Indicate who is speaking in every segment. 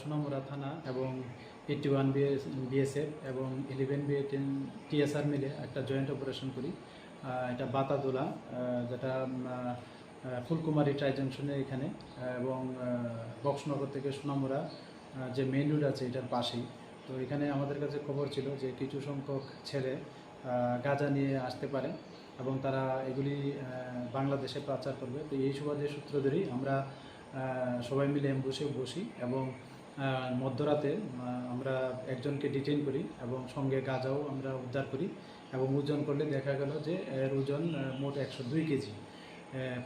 Speaker 1: সোনামুড়া থানা এবং eighty one BSF এবং ইলেভেন বি টিএসআর মিলে একটা জয়েন্ট অপারেশন করি। এটা বাতাদোলা যেটা ফুলকুমারী ট্রাই জংশনের এখানে এবং বক্সনগর থেকে সোনামুড়া আহ, যে মেইন রোড আছে এটার পাশেই। তো এখানে আমাদের কাছে খবর ছিল যে কিছু সংখ্যক ছেলে গাঁজা নিয়ে আসতে পারে এবং তারা এগুলি বাংলাদেশে পাচার করবে। তো এই সুবাদে সূত্র ধরেই আমরা সবাই মিলে বসে বসি এবং মধ্যরাতে আমরা একজনকে ডিটেইন করি এবং সঙ্গে গাঁজাও আমরা উদ্ধার করি এবং ওজন করলে দেখা গেল যে এর ওজন মোট একশো দুই কেজি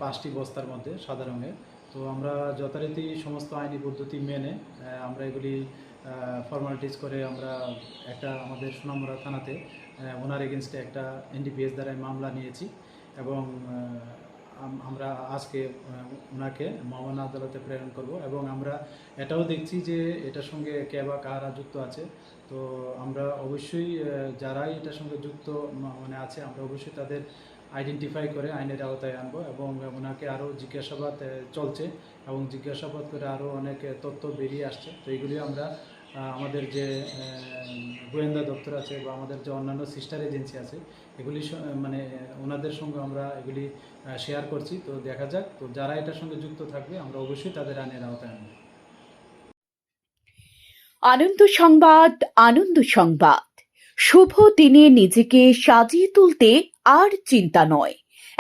Speaker 1: পাঁচটি বস্তার মধ্যে সাদা রঙের। তো আমরা যথারীতি সমস্ত আইনি পদ্ধতি মেনে আমরা এগুলি ফর্মালিটিস করে আমরা একটা আমাদের সোনামুড়া থানাতে ওনার এগেনস্টে একটা এনডিপিএস দ্বারা মামলা নিয়েছি এবং আমরা আজকে ওনাকে মহামান্য আদালতে প্রেরণ করব এবং আমরা এটাও দেখছি যে এটার সঙ্গে কে বা কারা যুক্ত আছে। তো আমরা অবশ্যই যারাই এটার সঙ্গে যুক্ত মানে আছে, আমরা অবশ্যই তাদের আইডেন্টিফাই করে আইনের আওতায় আনব এবং ওনাকে আরও জিজ্ঞাসাবাদ চলছে এবং জিজ্ঞাসাবাদ করে আরও অনেক তথ্য বেরিয়ে আসছে। তো এইগুলি আমরা আমাদের যে গোয়েন্দা দপ্তর আছে বা আমাদের যে অন্যান্য সিস্টার এজেন্সি আছে, এগুলি মানে ওনাদের সঙ্গে আমরা এগুলি শেয়ার করছি। তো দেখা যাক, তো যারা এটার সঙ্গে যুক্ত থাকবে, আমরা অবশ্যই তাদের আইনের আওতায় আনব।
Speaker 2: আনন্দ সংবাদ আনন্দ সংবাদ। শুভ দিনে নিজেকে সাজিয়ে তুলতে আর চিন্তা নয়।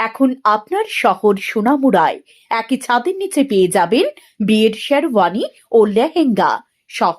Speaker 2: এখন আপনার শহর সোনামুড়ায়, একই ছাদের নিচে পেয়ে যাবেন বিয়ের শেরওয়ানি ও লেহেঙ্গা সহ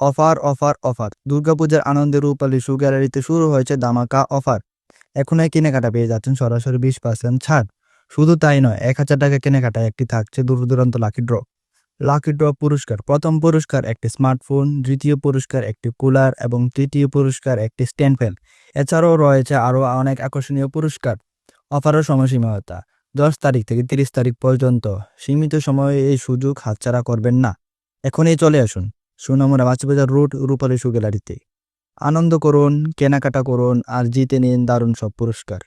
Speaker 3: Offer offer offer. দুর্গাপূজার আনন্দে রূপালী শু গ্যালারিতে শুরু হয়েছে দামাকা অফার। এখনই কেনাকাটা পেয়ে যাচ্ছেন সরাসরি বিশ পার্সেন্ট ছাড়। শুধু তাই নয়, এক হাজার টাকা কেনাকাটায় একটি থাকছে দূর দূরান্ত লাকি ড্র লাকি ড্র পুরস্কার। প্রথম পুরস্কার একটি স্মার্টফোন, দ্বিতীয় পুরস্কার একটি কুলার এবং তৃতীয় পুরস্কার একটি স্ট্যান্ড ফ্যান। এছাড়াও রয়েছে আরও অনেক আকর্ষণীয় পুরস্কার। অফারের সময়সীমাতা দশ তারিখ থেকে তিরিশ তারিখ পর্যন্ত। সীমিত সময়ে এই সুযোগ হাতছাড়া করবেন না। এখনই চলে আসুন। সুনামুরা বাজার রুট রূপালী সুগেলারিতে। আনন্দ করুন, কেনাকাটা করুন আর জিতে নিন দারুণ সব পুরস্কার।